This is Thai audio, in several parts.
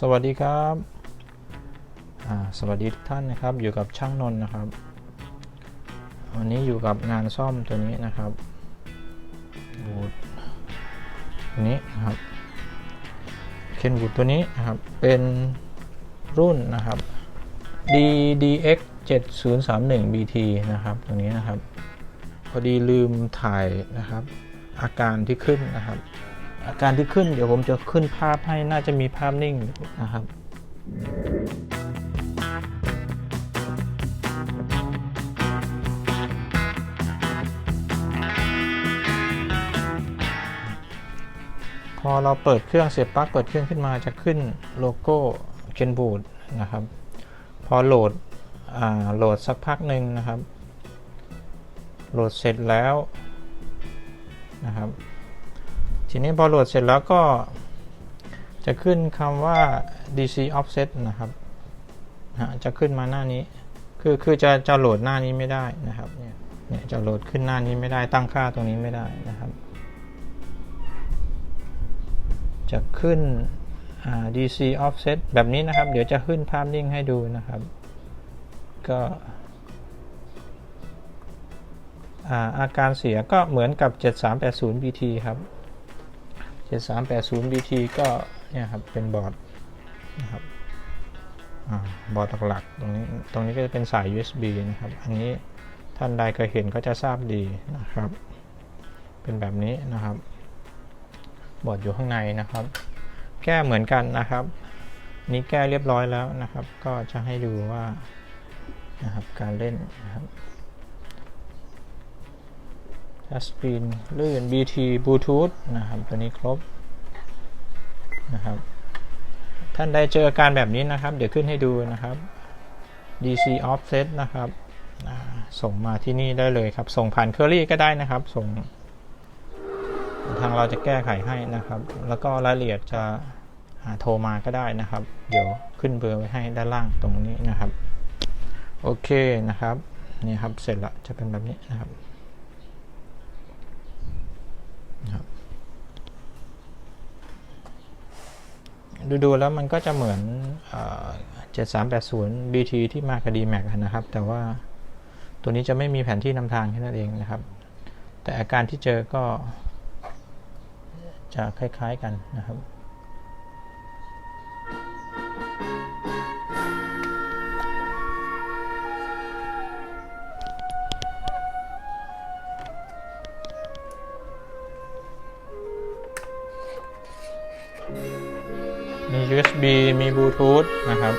สวัสดีครับสวัสดีทุกท่านนะครับ อยู่กับช่างนนท์นะครับ วันนี้อยู่กับงานซ่อมตัวนี้นะครับบูดตัวนี้นะครับ เคนบูดตัวนี้นะครับ เป็นรุ่นนะครับ DDX 7031 BT นะครับ ตัวนี้นะครับ พอดีลืมถ่ายนะครับ อาการที่ขึ้นนะครับ อาการที่ขึ้นเดี๋ยวผมจะขึ้นภาพให้น่าจะมีภาพนิ่งนะครับพอเราเปิดเครื่องเสียบปลั๊กเปิดเครื่องขึ้นมาจะขึ้นโลโก้เคนบูดนะครับ พอโหลดอ่าโหลดสักพักหนึ่งนะครับ โหลดเสร็จแล้วนะครับ ทีนี้พอโหลดเสร็จแล้วก็จะขึ้นคำว่า DC offset นะครับจะขึ้นมาหน้านี้ คือคือจะจะโหลดหน้านี้ไม่ได้นะครับเนี่ยเนี่ยจะโหลดขึ้นหน้านี้ไม่ได้ตั้งค่าตรงนี้ไม่ได้นะครับ จะขึ้น DC offset แบบนี้นะครับ เดี๋ยวจะขึ้นภาพนิ่งให้ดูนะครับ ก็อาอาการเสียก็เหมือนกับ 7380 BT ครับ 7380 BT ก็เนี่ยครับเป็นบอร์ดนะครับอบอร์ดหลักๆตรงนี้ตรงนี้ก็จะเป็นสาย USB นะครับ อันนี้ท่านใดเคยเห็นก็จะทราบดีนะครับ เป็นแบบนี้นะครับ บอร์ดอยู่ข้างในนะครับ แก้เหมือนกันนะครับ นี่แก้เรียบร้อยแล้วนะครับ ก็จะให้ดูว่านะครับการเล่นนะครับ ทัชสกรีนลื่น BT Bluetooth นะครับ ตัวนี้ครบนะครับ ท่านใดเจออาการแบบนี้นะครับ เดี๋ยวขึ้นให้ดูนะครับ DC offset นะครับ ส่งมาที่นี่ได้เลยครับ ส่งผ่านเคอรี่ก็ได้นะครับ ส่ง ทางเราจะแก้ไขให้นะครับ แล้วก็รายละเอียดจะหาโทรมาก็ได้นะครับ เดี๋ยวขึ้นเบอร์ไว้ให้ด้านล่างตรงนี้นะครับ โอเคนะครับ นี่ครับ เสร็จละจะเป็นแบบนี้นะครับ ดูดูๆแล้วมันก็จะเหมือนเอ่อ7380 BT ที่มากับดีแม็กนะครับ แต่ว่าตัวนี้จะไม่มีแผนที่นำทางแค่นั้นเองนะครับ แต่อาการที่เจอก็จะคล้ายๆกันนะครับ มี USB มี Bluetooth นะครับ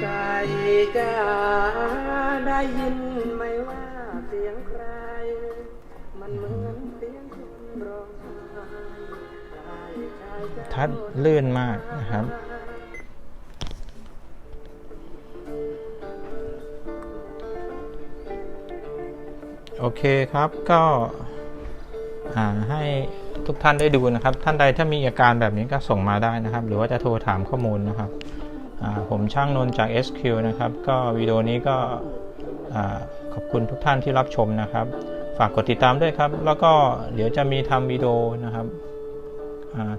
ไก่จ้าได้ยินไหมว่าเสียงใคร มันเหมือนเสียงคนร้องไห้ไก่ชายจ้าทัดลื่นมากนะครับโอเคครับก็อ่าให้ ทุกท่านได้ดูนะครับ ท่านใดถ้ามีอาการแบบนี้ก็ส่งมาได้นะครับ หรือว่าจะโทรถามข้อมูลนะครับผมช่างนนจาก SQ นะครับ ก็วิดีโอนี้ก็ขอบคุณทุกท่านที่รับชมนะครับ ฝากกดติดตามด้วยครับ แล้วก็เดี๋ยวจะมีทำวิดีโอนะครับ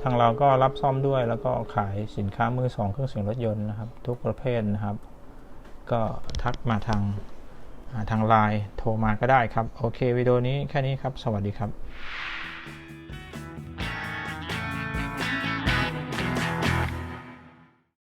ทางเราก็รับซ่อมด้วยแล้วก็ขายสินค้ามือสองเครื่องเสียงรถยนต์นะครับ ทุกประเภทนะครับ ก็ทักมาทางทางไลน์โทรมาก็ได้ครับ โอเควิดีโอนี้แค่นี้ครับ สวัสดีครับ